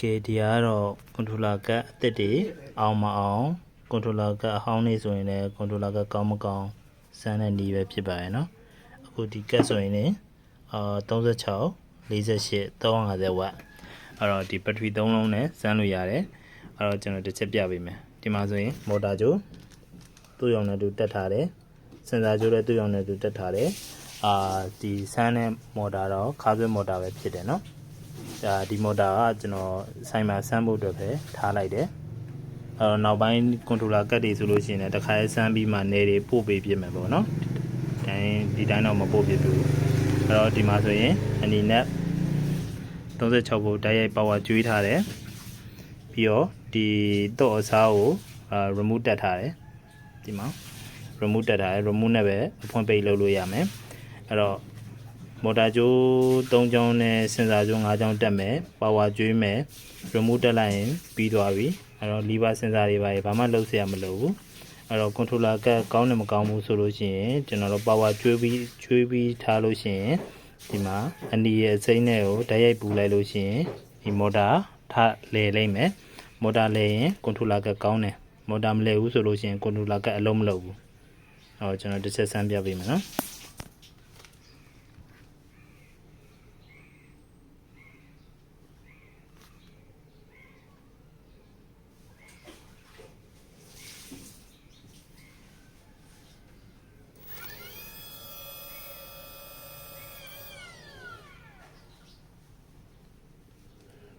ကဲဒီကတော့ကွန်ထရိုလာကတ်အသစ်တွေအောင်မအောင်ကွန်ထရိုလာကတ်အဟောင်းနေဆိုရင်လည်းကွန်ထရိုလာကတ်ကောင်းမကောင်းစမ်းတဲ့နေပဲဖြစ်ပါရဲ့เนาะအခုဒီကတ်ဆိုရင်လည်းအာ36 48 350ဝက်အဲ့တော့ဒီဘက်ထရီ3လုံးနဲ့စမ်းလို့ရတယ်အဲ့တော့ကျွန်တော်တစ်ချက်ပြပေးမယ်ဒီမှာဆိုရင်မော်တာကြိုးသူ့ရောင်နဲ့တူတက်ထားတယ်စင်ဆာကြိုးလည်းသူ့ရောင်နဲ့တူတက်ထားတယ်အာဒီစမ်းတဲ့မော်တာတော့ခါးဆွဲမော်တာပဲဖြစ်တယ်เนาะ ဒါဒီမော်တာကကျွန်တော်ဆိုင်မှာဆမ်းဖို့အတွက်ပဲထားလိုက်တယ်အဲတော့နောက်ပိုင်းကွန်ထရိုလာကတ်တွေဆိုလို့ရှိရင်လည်းတစ်ခါရေးဆမ်းပြီးမှနေတွေပို့ပေးပြမယ်ပေါ့နော်တိုင်းဒီတိုင်းတော့မပို့ပြဘူးအဲတော့ဒီမှာဆိုရင်အနေနဲ့36ဗို့တိုက်ရိုက်ပါဝါကျွေးထားတယ်ပြီးတော့ဒီတော့အစားကိုအာ remove တက်ထားတယ်ဒီမှာ remove တက်ထားတယ် remove နဲ့ပဲအဖွင့်ပိတ်လုပ်လို့ရမယ်အဲ့တော့ မော်တာကြိုး3ချောင်းနဲ့စင်ဆာကြိုး5ချောင်းတက်မယ်ပါဝါကျွေးမယ်ရီမိုးတက်လိုက်ရင်ပြီးသွားပြီအဲ့တော့လီဗာစင်ဆာတွေပါဘာမှလုပ်စရာမလိုဘူးအဲ့တော့ controller ကကောင်းတယ်မကောင်းဘူးဆိုလို့ရှိရင်ကျွန်တော်တို့ power ကျွေးပြီးကျွေးပြီးထားလို့ရှိရင်ဒီမှာအနီရဲ့စိမ့်နဲ့ကိုဓာတ်ရိုက်ပူလိုက်လို့ရှိရင်ဒီ motor ထလဲလိုက်မယ် motor လဲရင် controller ကကောင်းတယ် motor မလဲဘူးဆိုလို့ရှိရင် controller ကအလုံးမလုပ်ဘူးအော်ကျွန်တော်တစ်ချက်ဆန်းပြပေးမယ်နော်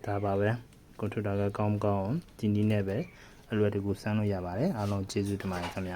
ဒါပါပဲကွန်ထရိုတာကကောင်းမကောင်းဒီနည်းနဲ့ပဲအလွယ်တကူစမ်းလို့ရပါတယ်အားလုံးကျေးဇူးတင်ပါတယ်ခင်ဗျ